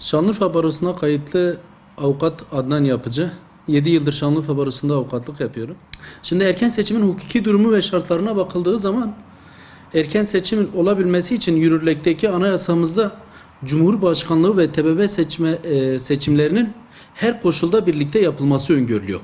Şanlıurfa Barosu'na kayıtlı avukat Adnan Yapıcı. 7 yıldır Şanlıurfa Barosu'nda avukatlık yapıyorum. Şimdi erken seçimin hukuki durumu ve şartlarına bakıldığı zaman erken seçimin olabilmesi için yürürlükteki anayasamızda Cumhurbaşkanlığı ve TBB seçme, e, seçimlerinin her koşulda birlikte yapılması öngörülüyor.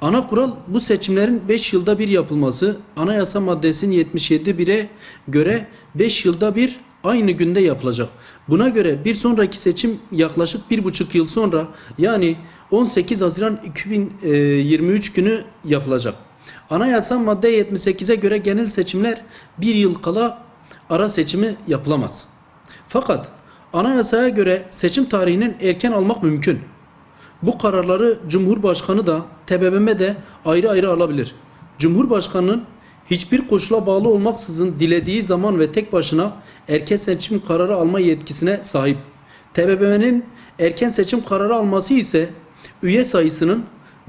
Ana kural bu seçimlerin 5 yılda bir yapılması. Anayasa maddesinin 77 bire göre 5 yılda bir aynı günde yapılacak. Buna göre bir sonraki seçim yaklaşık bir buçuk yıl sonra yani 18 Haziran 2023 günü yapılacak. Anayasa madde 78'e göre genel seçimler bir yıl kala ara seçimi yapılamaz. Fakat anayasaya göre seçim tarihinin erken almak mümkün. Bu kararları Cumhurbaşkanı da TBMM de ayrı ayrı alabilir. Cumhurbaşkanının hiçbir koşula bağlı olmaksızın dilediği zaman ve tek başına erken seçim kararı alma yetkisine sahip. TBMM'nin erken seçim kararı alması ise üye sayısının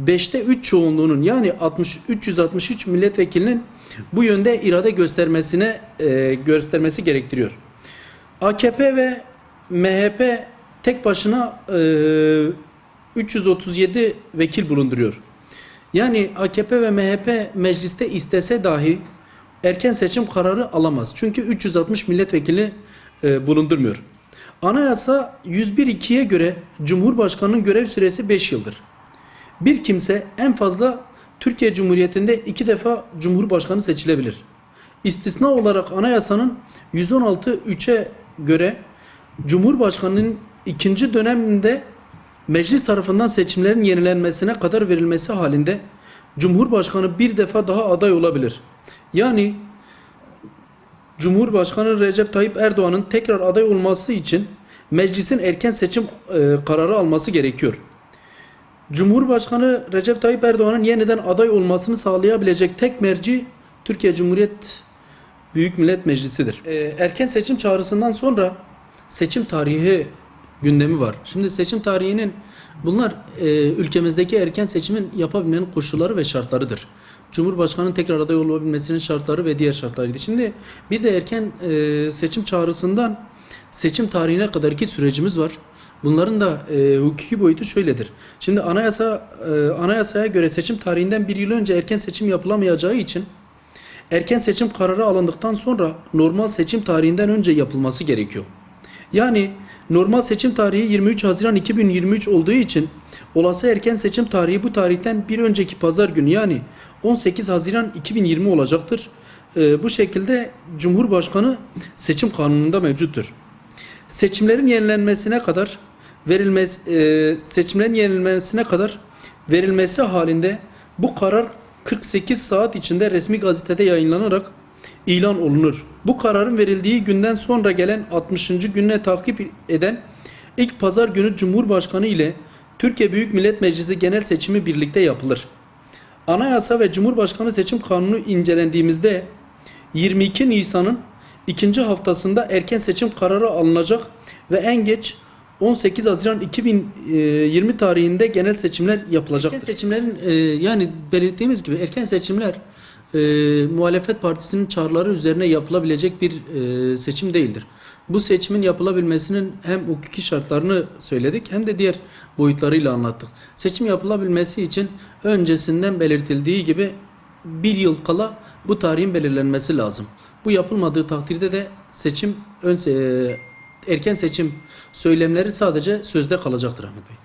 5'te 3 çoğunluğunun yani 60 363 milletvekilinin bu yönde irade göstermesine e, göstermesi gerektiriyor. AKP ve MHP tek başına e, 337 vekil bulunduruyor. Yani AKP ve MHP mecliste istese dahi erken seçim kararı alamaz. Çünkü 360 milletvekili e, bulundurmuyor. Anayasa 101.2'ye göre Cumhurbaşkanının görev süresi 5 yıldır. Bir kimse en fazla Türkiye Cumhuriyeti'nde iki defa Cumhurbaşkanı seçilebilir. İstisna olarak anayasanın 116.3'e göre Cumhurbaşkanının ikinci döneminde meclis tarafından seçimlerin yenilenmesine kadar verilmesi halinde Cumhurbaşkanı bir defa daha aday olabilir. Yani Cumhurbaşkanı Recep Tayyip Erdoğan'ın tekrar aday olması için meclisin erken seçim e, kararı alması gerekiyor. Cumhurbaşkanı Recep Tayyip Erdoğan'ın yeniden aday olmasını sağlayabilecek tek merci Türkiye Cumhuriyet Büyük Millet Meclisi'dir. E, erken seçim çağrısından sonra seçim tarihi gündemi var. Şimdi seçim tarihinin bunlar e, ülkemizdeki erken seçimin yapabilmenin koşulları ve şartlarıdır. Cumhurbaşkanının tekrar aday olabilmesinin şartları ve diğer şartlarıydı. Şimdi bir de erken e, seçim çağrısından seçim tarihine kadarki sürecimiz var. Bunların da e, hukuki boyutu şöyledir. Şimdi anayasa e, anayasaya göre seçim tarihinden bir yıl önce erken seçim yapılamayacağı için erken seçim kararı alındıktan sonra normal seçim tarihinden önce yapılması gerekiyor. Yani normal seçim tarihi 23 Haziran 2023 olduğu için olası erken seçim tarihi bu tarihten bir önceki pazar günü yani 18 Haziran 2020 olacaktır. Ee, bu şekilde Cumhurbaşkanı seçim kanununda mevcuttur. Seçimlerin yenilenmesine kadar verilmez e, seçimlerin yenilmesine kadar verilmesi halinde bu karar 48 saat içinde resmi gazetede yayınlanarak ilan olunur. Bu kararın verildiği günden sonra gelen 60. gününe takip eden ilk pazar günü Cumhurbaşkanı ile Türkiye Büyük Millet Meclisi genel seçimi birlikte yapılır. Anayasa ve Cumhurbaşkanı seçim kanunu incelendiğimizde 22 Nisan'ın ikinci haftasında erken seçim kararı alınacak ve en geç 18 Haziran 2020 tarihinde genel seçimler yapılacak. Erken seçimlerin e, yani belirttiğimiz gibi erken seçimler e, muhalefet partisinin çağrıları üzerine yapılabilecek bir e, seçim değildir. Bu seçimin yapılabilmesinin hem hukuki şartlarını söyledik hem de diğer boyutlarıyla anlattık. Seçim yapılabilmesi için öncesinden belirtildiği gibi bir yıl kala bu tarihin belirlenmesi lazım. Bu yapılmadığı takdirde de seçim ön, e, erken seçim söylemleri sadece sözde kalacaktır Ahmet Bey.